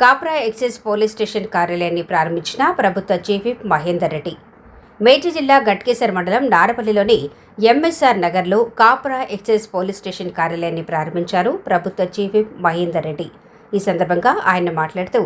Kapra excise police station కార్యాలయాన్ని ప్రారంభించిన ప్రభుత్వ చీఫ్ విప్ మహేందర్ రెడ్డి. మేడ్చల్ జిల్లా గట్కేసర్ మండలం నారపల్లిలోని ఎంఎస్ఆర్ నగర్లో కాప్రా ఎక్సైజ్ పోలీస్ స్టేషన్ కార్యాలయాన్ని ప్రారంభించారు ప్రభుత్వ చీఫ్ విప్ మహేందర్ రెడ్డి. ఈ సందర్భంగా ఆయన మాట్లాడుతూ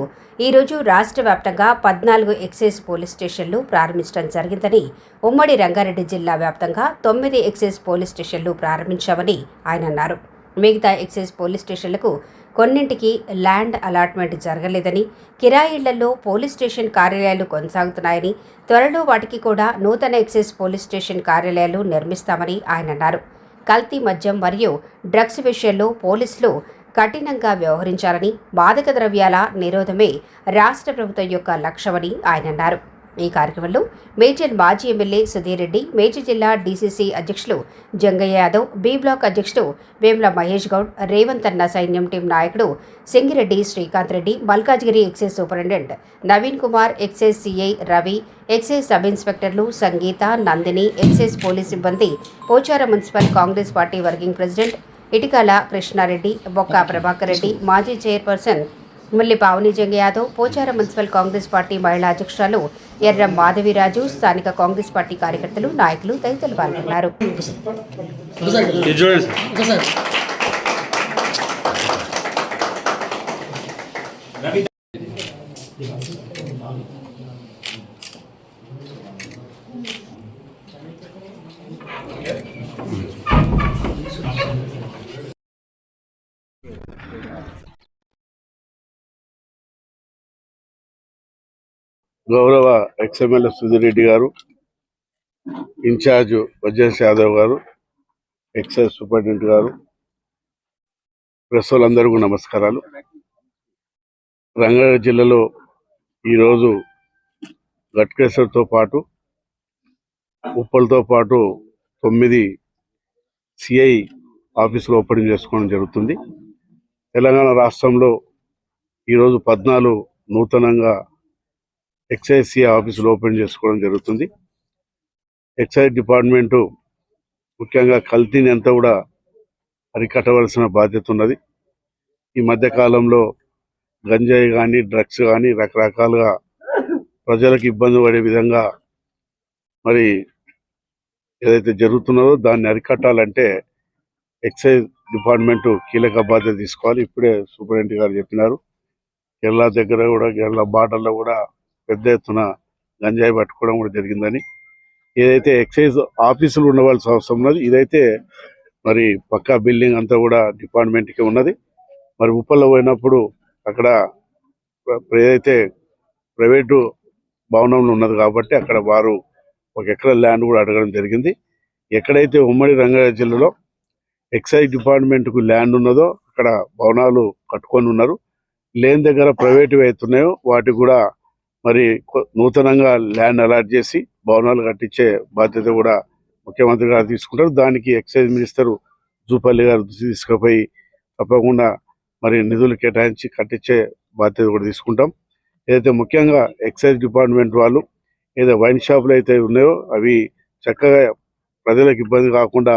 ఈరోజు రాష్ట్ర వ్యాప్తంగా పద్నాలుగు ఎక్సైజ్ పోలీస్ స్టేషన్లు ప్రారంభించడం జరిగిందని ఉమ్మడి రంగారెడ్డి జిల్లా వ్యాప్తంగా తొమ్మిది ఎక్సైజ్ పోలీస్ స్టేషన్లు ప్రారంభించామని ఆయన అన్నారు. మిగతా ఎక్సైజ్ పోలీస్ స్టేషన్లకు కొన్నింటికి ల్యాండ్ అలాట్మెంట్ జరగలేదని కిరాయిళ్ళలో పోలీస్ స్టేషన్ కార్యాలయాలు కొనసాగుతున్నాయని త్వరలో వాటికి కూడా నూతన ఎక్సైజ్ పోలీస్ స్టేషన్ కార్యాలయాలు నిర్మిస్తామని ఆయన అన్నారు. కల్తీ మద్యం మరియు డ్రగ్స్ విషయంలో పోలీసులు కఠినంగా వ్యవహరించాలని మాదక ద్రవ్యాల నిరోధమే రాష్ట్ర ప్రభుత్వం యొక్క లక్ష్యమని ఆయన అన్నారు. ఈ కార్యక్రమంలో మేజర్ మాజీ ఎమ్మెల్యే సుధీర్ రెడ్డి మేజర్ జిల్లా డీసీసీ అధ్యక్షులు జంగయ్య యాదవ్ బి బ్లాక్ అధ్యక్షుడు వేముల మహేష్ గౌడ్ రేవంత్ అన్న సైన్యం టీం నాయకుడు Singireddy Srikanth Reddy Malkajgiri excise superintendent Naveen Kumar excise CI Ravi excise sub ఇన్స్పెక్టర్లు సంగీత నందిని ఎక్సైజ్ పోలీస్ సిబ్బంది Pocharam municipal Congress party working president Itikala Krishna Reddy Bokka Prabhakar Reddy మాజీ chairperson ముల్లిపావు Pavani Yadav Pocharam municipal Congress party మహిళా అధ్యక్షురాలు ఎర్రం మాధవిరాజు స్థానిక కాంగ్రెస్ పార్టీ కార్యకర్తలు నాయకులు తదితరులు పాల్గొన్నారు. గౌరవ ఎక్స్ఎమ్మెల్యే సుధీర్ రెడ్డి గారు ఇన్ఛార్జ్ వజేష్ యాదవ్ గారు ఎక్సైజ్ సూపరింటెండెంట్ గారు ప్రెస్ వాళ్ళందరికీ నమస్కారాలు. రంగారెడ్డి జిల్లాలో ఈరోజు గట్కేశ్వర్తో పాటు ఉప్పలతో పాటు తొమ్మిది సిఐ ఆఫీసులు ఓపెనింగ్ చేసుకోవడం జరుగుతుంది. తెలంగాణ రాష్ట్రంలో ఈరోజు పద్నాలుగు నూతనంగా ఎక్సైజ్ సి ఆఫీసులు ఓపెన్ చేసుకోవడం జరుగుతుంది. ఎక్సైజ్ డిపార్ట్మెంటు ముఖ్యంగా కల్తీని అంతా కూడా అరికట్టవలసిన బాధ్యత ఉన్నది. ఈ మధ్య కాలంలో గంజాయి కానీ డ్రగ్స్ కానీ రకరకాలుగా ప్రజలకు ఇబ్బంది పడే విధంగా మరి ఏదైతే జరుగుతున్నదో దాన్ని అరికట్టాలంటే ఎక్సైజ్ డిపార్ట్మెంటు కీలక బాధ్యత తీసుకోవాలి. ఇప్పుడే సూపరింటెండెంట్ గారు చెప్పినారు. కేరళ దగ్గర కూడా కేరళ బార్డర్లో కూడా పెద్ద ఎత్తున గంజాయి పట్టుకోవడం కూడా జరిగిందని. ఏదైతే ఎక్సైజ్ ఆఫీసులు ఉండవలసిన అవసరం ఉన్నది ఇదైతే మరి పక్కా బిల్డింగ్ అంతా కూడా డిపార్ట్మెంట్కి ఉన్నది. మరి ఉప్పల్లో పోయినప్పుడు అక్కడ ఏదైతే ప్రైవేటు భవనంలో ఉన్నది కాబట్టి అక్కడ వారు ఒక ఎకరా ల్యాండ్ కూడా అడగడం జరిగింది. ఎక్కడైతే ఉమ్మడి రంగారెడ్డి జిల్లాలో ఎక్సైజ్ డిపార్ట్మెంట్కు ల్యాండ్ ఉన్నదో అక్కడ భవనాలు కట్టుకొని ఉన్నారు. లేని దగ్గర ప్రైవేటు అవుతున్నాయో వాటికి కూడా మరి నూతనంగా ల్యాండ్ అలాట్ చేసి భవనాలు కట్టించే బాధ్యత కూడా ముఖ్యమంత్రి గారు తీసుకుంటారు. దానికి ఎక్సైజ్ మినిస్టర్ జూపల్లి గారు తీసుకుపోయి తప్పకుండా మరి నిధులు కేటాయించి కట్టించే బాధ్యత కూడా తీసుకుంటాం. ఏదైతే ముఖ్యంగా ఎక్సైజ్ డిపార్ట్మెంట్ వాళ్ళు ఏదో వైన్ షాపులు అయితే ఉన్నాయో అవి చక్కగా ప్రజలకు ఇబ్బంది కాకుండా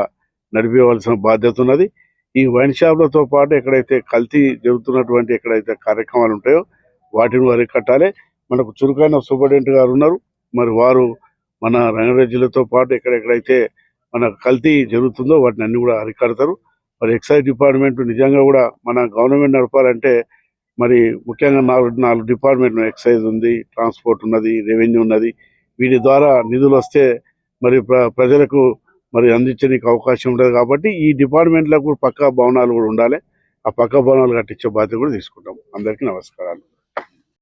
నడిపేవలసిన బాధ్యత ఉన్నది. ఈ వైన్ షాపులతో పాటు ఎక్కడైతే కల్తీ జరుగుతున్నటువంటి ఎక్కడైతే కార్యక్రమాలు ఉంటాయో వాటిని అరికట్టాలి మనకు చురుకైన సూపరింటెండెంట్ గారు ఉన్నారు. మరి వారు మన రంగారెడ్డిలతో పాటు ఎక్కడెక్కడైతే మన కల్తీ జరుగుతుందో వాటిని అన్ని కూడా అరికడతారు. మరి ఎక్సైజ్ డిపార్ట్మెంట్ నిజంగా కూడా మన గవర్నమెంట్ నడపాలంటే మరి ముఖ్యంగా నాలుగు నాలుగు డిపార్ట్మెంట్ ఎక్సైజ్ ఉంది ట్రాన్స్పోర్ట్ ఉన్నది రెవెన్యూ ఉన్నది. వీటి ద్వారా నిధులు వస్తే మరి ప్ర- ప్రజలకు మరి అందించడానికి అవకాశం ఉండదు కాబట్టి ఈ డిపార్ట్మెంట్లకు పక్కా భవనాలు కూడా ఉండాలి. ఆ పక్క భవనాలు కట్టించే బాధ్యత కూడా తీసుకుంటాం. అందరికీ నమస్కారాలు.